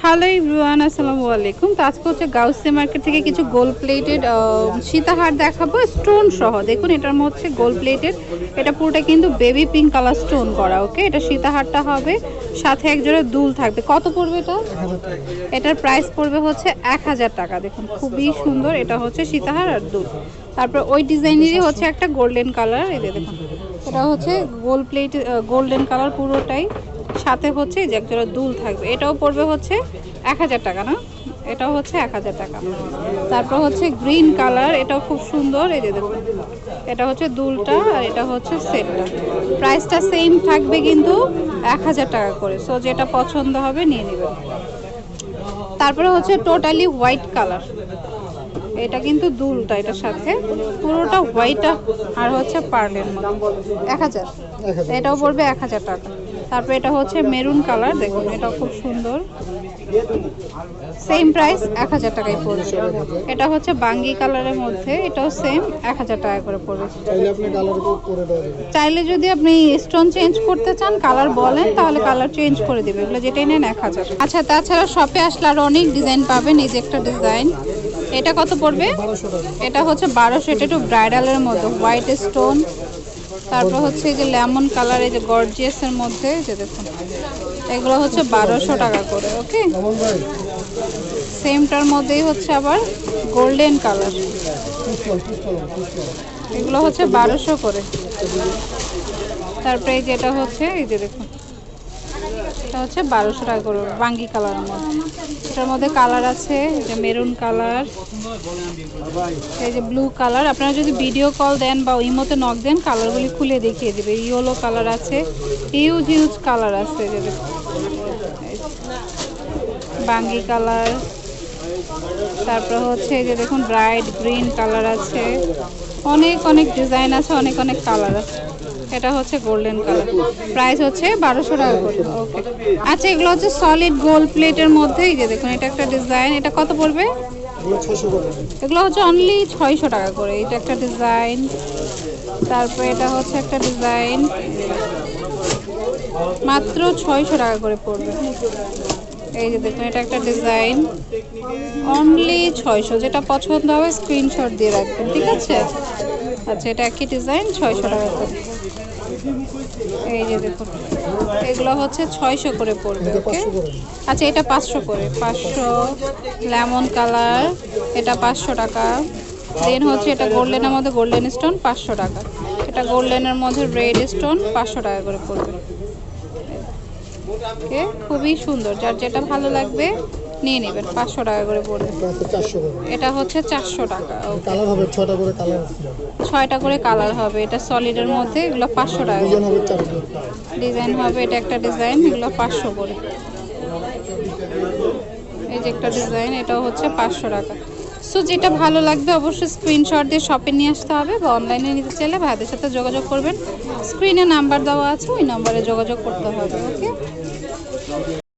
Hello ইব্রুয়ান আসসালামু আলাইকুম। তো আজকে হচ্ছে গাউসে মার্কেট থেকে কিছু গোল্ড প্লেটেড সীতাহার দেখাবো স্টোন সহ। দেখুন, এটার মধ্যে গোল্ড প্লেটেড এটা পুরোটা কিন্তু বেবি পিঙ্ক কালার স্টোন করা ওকে এটা সীতাহারটা হবে, সাথে একজোড়া দুল থাকবে। কত পড়বে এটা? এটার প্রাইস পড়বে হচ্ছে এক হাজার টাকা। দেখুন, খুবই সুন্দর, এটা হচ্ছে সীতাহার আর দুল। তারপর ওই ডিজাইনেরই হচ্ছে একটা গোল্ডেন কালার যে দেখুন। এটা হচ্ছে গোল্ড প্লেট গোল্ডেন কালার পুরোটাই। সাথে হচ্ছে যে একজোড়া দুল থাকবে। এটাও পড়বে হচ্ছে এক হাজার টাকা না? এটাও হচ্ছে এক হাজার টাকা। তারপর হচ্ছে গ্রিন কালার এটাও খুব সুন্দর। এই যে দেখুন এটা হচ্ছে দুলটা আর এটা হচ্ছে সেটটা। প্রাইসটা সেম থাকবে কিন্তু এক হাজার টাকা করে। সো যেটা পছন্দ হবে নিয়ে নেবেন। তারপরে হচ্ছে টোটালি হোয়াইট কালার এটা কিন্তু দুলটা এটার সাথে। পুরোটা হোয়াইট আর হচ্ছে পার্লের মতো এক হাজার। এটাও পড়বে এক হাজার টাকা। তারপরে এটা হচ্ছে মেরুন কালার দেখুন এটা খুব সুন্দর। সেম প্রাইস এক হাজার টাকায় পড়ছে এটা হচ্ছে বাঙ্গি কালারের মধ্যে এটাও সেম এক হাজার টাকা করে পড়বে। চাইলে যদি আপনি স্টোন চেঞ্জ করতে চান কালার বলেন তাহলে কালার চেঞ্জ করে দেবে। এগুলো যেটাই নেন এক হাজার। আচ্ছা তাছাড়া শপে আসলে আরও অনেক ডিজাইন পাবেন এই যে একটা ডিজাইন এটা কত পড়বে? এটা হচ্ছে বারোশো এটা একটু ব্রাইডালের মতো হোয়াইট স্টোন তারপর হচ্ছে যে লেমন কালার, এই যে গর্জিয়াসের মধ্যে যে দেখুন, এগুলো হচ্ছে বারোশো টাকা করে, ওকে? সেমটার মধ্যেই হচ্ছে আবার গোল্ডেন কালার এগুলো হচ্ছে বারোশো করে। তারপরে যেটা হচ্ছে, এই যে দেখুন এটা হচ্ছে বারোশো টাকা করে, বাঙ্গি কালারের মধ্যে এটার মধ্যে কালার আছে যে মেরুন কালার, এই যে ব্লু কালার। আপনারা যদি ভিডিও কল দেন বা ইমোতে নক দেন, কালারগুলি খুলে দেখিয়ে দেবে। ইয়েলো কালার আছে, হিউজ হিউজ কালার আছে যে। বাঙ্গি কালার, তারপর হচ্ছে এই যে দেখুন, ব্রাইট গ্রিন কালার আছে। অনেক অনেক ডিজাইন আছে, অনেক অনেক কালার আছে। এটা হচ্ছে গোল্ডেন কালার প্রাইস হচ্ছে বারোশো টাকা করে। ওকে আচ্ছা এগুলো হচ্ছে সলিড গোল্ড প্লেটের মধ্যে। এই যে দেখুন এটা একটা ডিজাইন এটা কত পড়বে? এগুলো এগুলো হচ্ছে অনলি ছয়শো টাকা করে। এটা একটা ডিজাইন তারপরে এটা হচ্ছে একটা ডিজাইন মাত্র ছয়শো টাকা করে পড়বে। এই যে দেখুন এটা একটা ডিজাইন অনলি ছয়শো যেটা পছন্দ হবে স্ক্রিনশট দিয়ে রাখবেন ঠিক আছে? আচ্ছা এটা একই ডিজাইন ছয়শো টাকা করে। এই যে দেখুন এগুলো হচ্ছে ছয়শো করে পড়বে ওকে আচ্ছা এটা পাঁচশো করে। পাঁচশো লেমন কালার এটা পাঁচশো টাকা। দেন হচ্ছে এটা গোল্ডেনের মধ্যে গোল্ডেন স্টোন পাঁচশো টাকা। এটা গোল্ডেনের মধ্যে রেড স্টোন পাঁচশো টাকা করে পড়বে। খুবই সুন্দর। যার যেটা ভালো লাগবে নিয়ে নেবেন। পাঁচশো টাকা করে পড়বে। এটা হচ্ছে চারশো টাকা কালার হবে ছটা করে কালার ছয়টা করে কালার হবে। এটা সলিডের মধ্যে এগুলো পাঁচশো টাকা ডিজাইন হবে এটা একটা ডিজাইন এগুলো পাঁচশো করে। এই যে একটা ডিজাইন এটাও হচ্ছে পাঁচশো টাকা। সো যেটা ভালো লাগবে অবশ্যই স্ক্রিনশট দিয়ে শপে নিয়ে আসতে হবে বা অনলাইনে নিতে চাইলে ভাইদের সাথে যোগাযোগ করবেন। স্ক্রিনে নাম্বার দেওয়া আছে, ওই নাম্বারে যোগাযোগ করতে হবে ওকে